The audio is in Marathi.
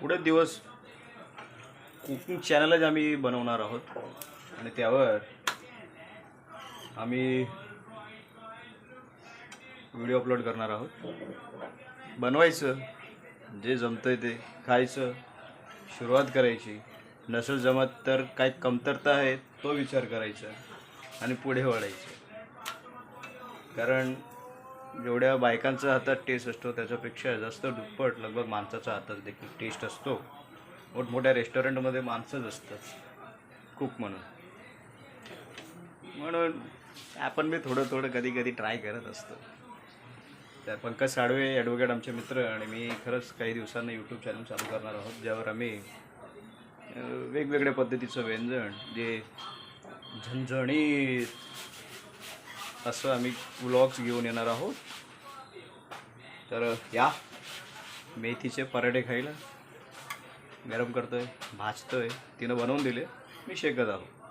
पुढे दिवस कुकिंग चॅनलच आम्ही बनवणार आहोत. आणि त्यावर आम्ही व्हिडिओ अपलोड करणार आहोत. बनवायचं जे जमतंय ते खायचं सुरुवात करायची. नसेल जमत तर काय कमतरता आहे तो विचार करायचा आणि पुढे वाढायचं कारण जेवढ्या बायकांचा हातात टेस्ट असतो त्याच्यापेक्षा जास्त दुप्पट लगभग माणसाचा हातात देखील टेस्ट असतो. मोठमोठ्या रेस्टॉरंटमध्ये माणसंच असतात. कुक म्हणून. म्हणून आपण मी थोडं थोडं कधी कधी ट्राय करत असतो. त्या पंकज साडवे ॲडव्होकेट आमचे मित्र आणि मी खरंच काही दिवसांनी यूट्यूब चॅनल चालू करणार आहोत ज्यावर आम्ही वेगवेगळ्या पद्धतीचं व्यंजन जे झणझणीत असं आम्ही व्लॉग्स घेऊन येणार आहोत. तर या. मेथीचे पराठे खायला. गरम करतोय भाजतोय. तिनं बनवून दिले. मी शेकत आहो